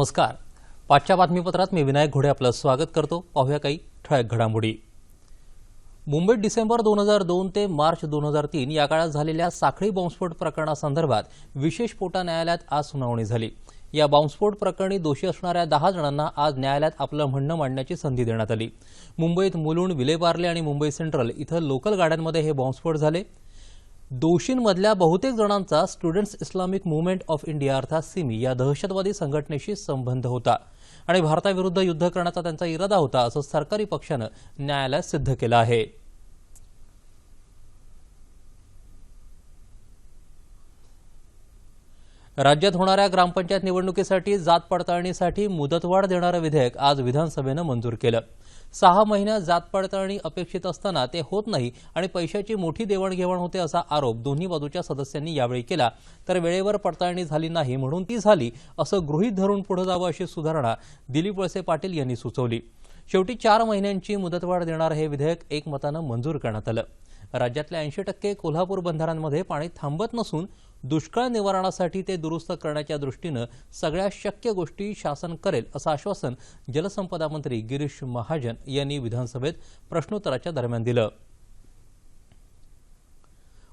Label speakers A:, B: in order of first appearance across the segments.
A: नमस्कार. पाचच्या बातमीपत्रात मी विनायक घोडे आपलं स्वागत करतो. पाहूया काही ठळक घडामोडी. मुंबईत डिसेंबर दोन हजार दोन ते मार्च दोन हजार तीन या काळात झालेल्या साखळी बॉम्बस्फोट प्रकरणासंदर्भात विशेष पोटा न्यायालयात आज सुनावणी झाली. या बॉम्बस्फोट प्रकरणी दोषी असणाऱ्या दहा जणांना आज न्यायालयात आपलं म्हणणं मांडण्याची संधी देण्यात आली. मुंबईत मुलुंड विलेपार्ले आणि मुंबई सेंट्रल इथं लोकल गाड्यांमध्ये हे बॉम्बस्फोट झाले. दोषींमधल्या बहुतेक जणांचा students Islamic movement of India अर्थात सिमी या दहशतवादी संघटनेशी संबंध होता आणि भारताविरुद्ध युद्ध करण्याचा त्यांचा इरादा होता असं सरकारी पक्षानं न्यायालयात सिद्ध केलं आहे. राज्यात होणाऱ्या ग्रामपंचायत निवडणुकीसाठी जात पडताळणीसाठी मुदतवाढ देणारं विधेयक आज विधानसभेनं मंजूर केलं. सहा महिन्यात जात पडताळणी अपेक्षित असताना ते होत नाही आणि पैशाची मोठी देवाणघेवाण होते असा आरोप दोन्ही बाजूच्या सदस्यांनी यावेळी केला. तर वेळेवर पडताळणी झाली नाही म्हणून ती झाली असं गृहीत धरून पुढे जावं अशी सुधारणा दिलीप वळसे पाटील यांनी सुचवली. शेवटी चार महिन्यांची मुदतवाढ देणारं हे विधेयक एकमतानं मंजूर करण्यात आलं. राज्यातल्या ऐंशी टक्के कोल्हापूर बंधाऱ्यांमध्ये पाणी थांबत नसून दुष्काळ निवारणासाठी ते दुरुस्त करण्याच्या दृष्टीनं सगळ्या शक्य गोष्टी शासन करेल असं आश्वासन जलसंपदा मंत्री गिरीश महाजन यांनी विधानसभेत प्रश्नोत्तराच्या दरम्यान दिलं.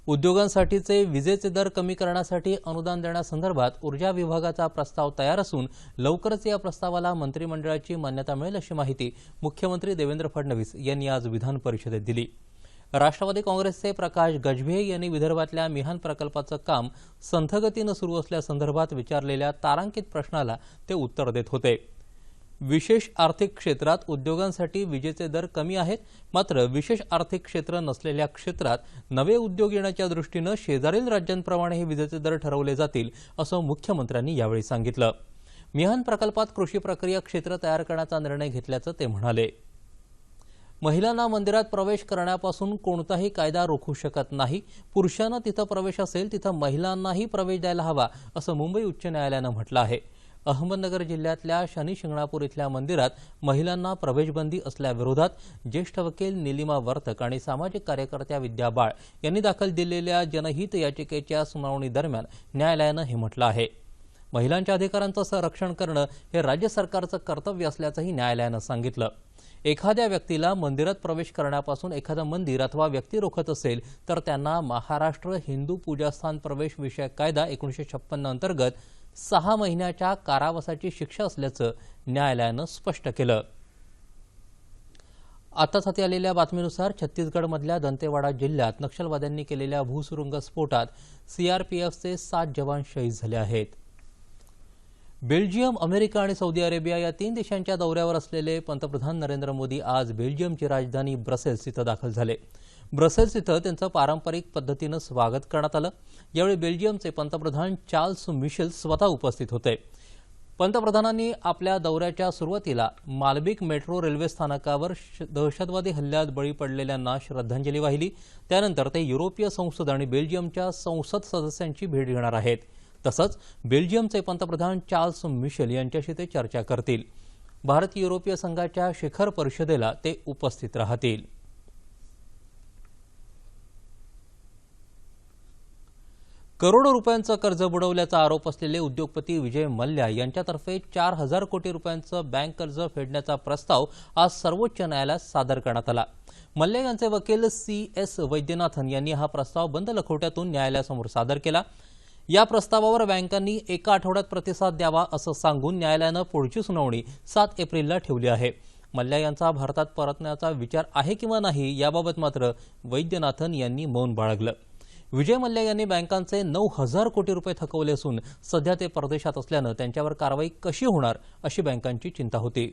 A: उद्योगांसाठीचे विजेचे दर कमी करण्यासाठी अनुदान देण्यासंदर्भात ऊर्जा विभागाचा प्रस्ताव तयार असून लवकरच या प्रस्तावाला मंत्रिमंडळाची मान्यता मिळेल अशी माहिती मुख्यमंत्री देवेंद्र फडणवीस यांनी आज विधान परिषदेत दिली. राष्ट्रवादी काँग्रेसचे प्रकाश गजभे यांनी विदर्भातल्या मिहान प्रकल्पाचं काम संथगतीनं सुरू असल्यासंदर्भात विचारलेल्या तारांकित प्रश्नाला ते उत्तर देत होते. विशेष आर्थिक क्षेत्रात उद्योगांसाठी विजेचे दर कमी आहेत मात्र विशेष आर्थिक क्षेत्र नसलेल्या क्षेत्रात नवे उद्योग येण्याच्या दृष्टीनं शेजारील राज्यांप्रमाणे हे विजेचे दर ठरवले जातील असं मुख्यमंत्र्यांनी यावेळी सांगितलं. मिहान प्रकल्पात कृषी प्रक्रिया क्षेत्र तयार करण्याचा निर्णय घेतल्याचं ते म्हणाले. महिलांना मंदिरात प्रवेश करण्यापासून कोणताही कायदा रोखू शकत नाही. पुरुषांना तिथं प्रवेश असेल तिथं महिलांनाही प्रवेश द्यायला हवा असं मुंबई उच्च न्यायालयानं म्हटलं आहे. अहमदनगर जिल्ह्यातल्या शनी शिंगणापूर इथल्या मंदिरात महिलांना प्रवेशबंदी असल्याविरोधात ज्येष्ठ वकील निलिमा वर्तक आणि सामाजिक कार्यकर्त्या विद्या बाळ यांनी दाखल दिलेल्या जनहित याचिकेच्या सुनावणी दरम्यान न्यायालयानं हे म्हटलं आहे. महिलांच्या अधिकारांचं संरक्षण करणं हे राज्य सरकारचं कर्तव्य असल्याचंही न्यायालयानं सांगितलं. एखाद्या व्यक्तीला मंदिरात प्रवेश करण्यापासून एखादं मंदिर अथवा व्यक्ती रोखत असेल तर त्यांना महाराष्ट्र हिंदू पूजास्थान प्रवेश विषयक कायदा एकोणीसशे छप्पन्न अंतर्गत सहा महिन्याच्या कारावासाची शिक्षा असल्याचं न्यायालयानं स्पष्ट केलं. आताच हाती आलेल्या बातमीनुसार छत्तीसगडमधल्या दंतेवाडा जिल्ह्यात नक्षलवाद्यांनी केलेल्या भूसुरुंग स्फोटात सीआरपीएफचे सात जवान शहीद झाले आहेत. बेल्जियम अमेरिका आणि सौदी अरेबिया या तीन देशांच्या दौऱ्यावर असलेले पंतप्रधान नरेंद्र मोदी आज बेल्जियमची राजधानी ब्रसेल्स इथं दाखल झाले. ब्रसेल्स इथं त्यांचं पारंपरिक पद्धतीनं स्वागत करण्यात आलं. यावेळी बेल्जियमचे पंतप्रधान चार्ल्स मिशेल स्वतः उपस्थित होते. पंतप्रधानांनी आपल्या दौऱ्याच्या सुरुवातीला मालबिक मेट्रो रेल्वे स्थानकावर दहशतवादी हल्ल्यात बळी पडलेल्यांना श्रद्धांजली वाहिली. त्यानंतर ते युरोपीय संसद आणि बेल्जियमच्या संसद सदस्यांची भेट घेणार आहेत. तसंच बेल्जियमचे पंतप्रधान चार्ल्स मिशेल यांच्याशी ते चर्चा करतील. भारत युरोपीय संघाच्या शिखर परिषदेला ते उपस्थित राहतील. करोडो रुपयांचं कर्ज बुडवल्याचा आरोप असलेले उद्योगपती विजय मल्ल्या यांच्यातर्फे चार हजार कोटी रुपयांचं बँक कर्ज फेडण्याचा प्रस्ताव आज सर्वोच्च न्यायालयात सादर करण्यात आला. मल्ल्या यांचे वकील सी एस वैद्यनाथन यांनी हा प्रस्ताव बंद लखोट्यातून न्यायालयासमोर सादर केला. या प्रस्तावावर बँकांनी एका आठवड्यात प्रतिसाद द्यावा असं सांगून न्यायालयानं पुढची सुनावणी सात एप्रिलला ठेवली आहे. मल्ल्या यांचा भारतात परतण्याचा विचार आहे किंवा नाही याबाबत मात्र वैद्यनाथन यांनी मौन बाळगलं. विजय मल्ल्या यांनी बँकांचे नऊ हजार कोटी रुपये थकवले असून सध्या ते परदेशात असल्यानं त्यांच्यावर कारवाई कशी होणार अशी बँकांची चिंता होती.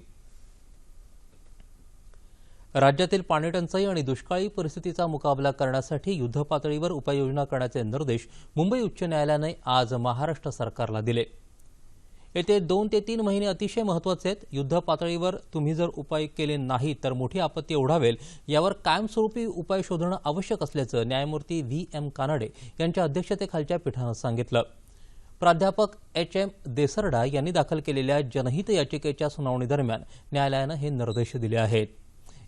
A: राज्यातील पाणीटंचाई आणि दुष्काळी परिस्थितीचा मुकाबला करण्यासाठी युद्धपातळीवर उपाययोजना करण्याचे निर्देश मुंबई उच्च न्यायालयाने आज महाराष्ट्र सरकारला दिले. येते दोन ते तीन महिने अतिशय महत्त्वाचे आहेत. युद्धपातळीवर तुम्ही जर उपाय केले नाही तर मोठी आपत्ती ओढावेल. यावर कायमस्वरूपी उपाय शोधणं आवश्यक असल्याचं न्यायमूर्ती व्ही एम कानडे यांच्या अध्यक्षतेखालच्या पीठानं सांगितलं. प्राध्यापक एच एम देसरडा यांनी दाखल केलेल्या जनहित याचिकेच्या सुनावणीदरम्यान न्यायालयानं हे निर्देश दिले आहेत.